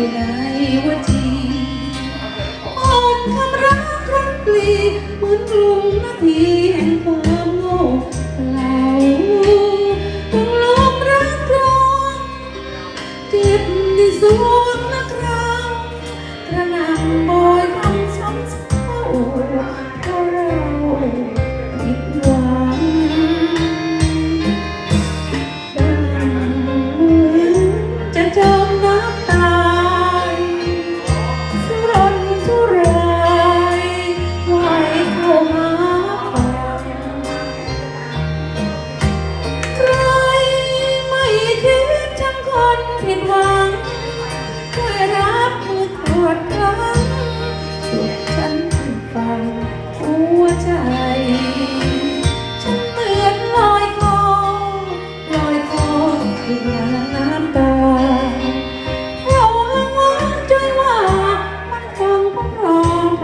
อยู่ในวจีอ่อนคำรักครั้งปลีเหมือนกรุงนาทีแห่งความโง่เราต้องลมรักร้อนเจ็บที่สวงนักคราวกระหน่ำบอยคำช้ำเศร้าเพราะเรา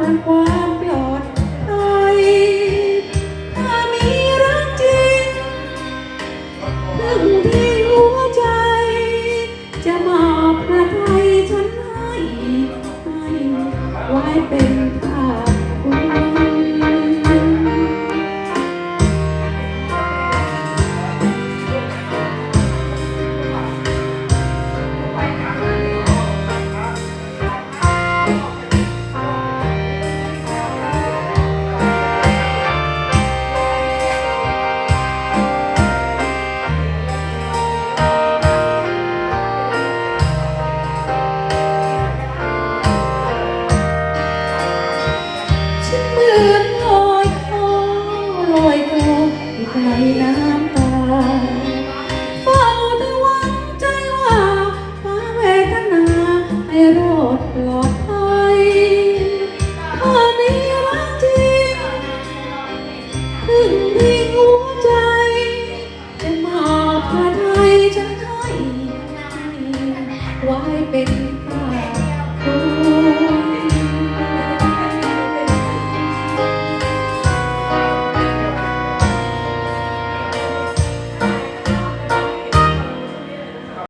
อมเพื่อความ ลอยคออยู่ในน้ำตาเฝ้าแต่หวังใจว่าฟ้าเวทนาให้รอดปลอดภัยถ้ามีรักจริงถึงที่หัวใจ จะมอบพระไทยฉันให้ไว้เป็น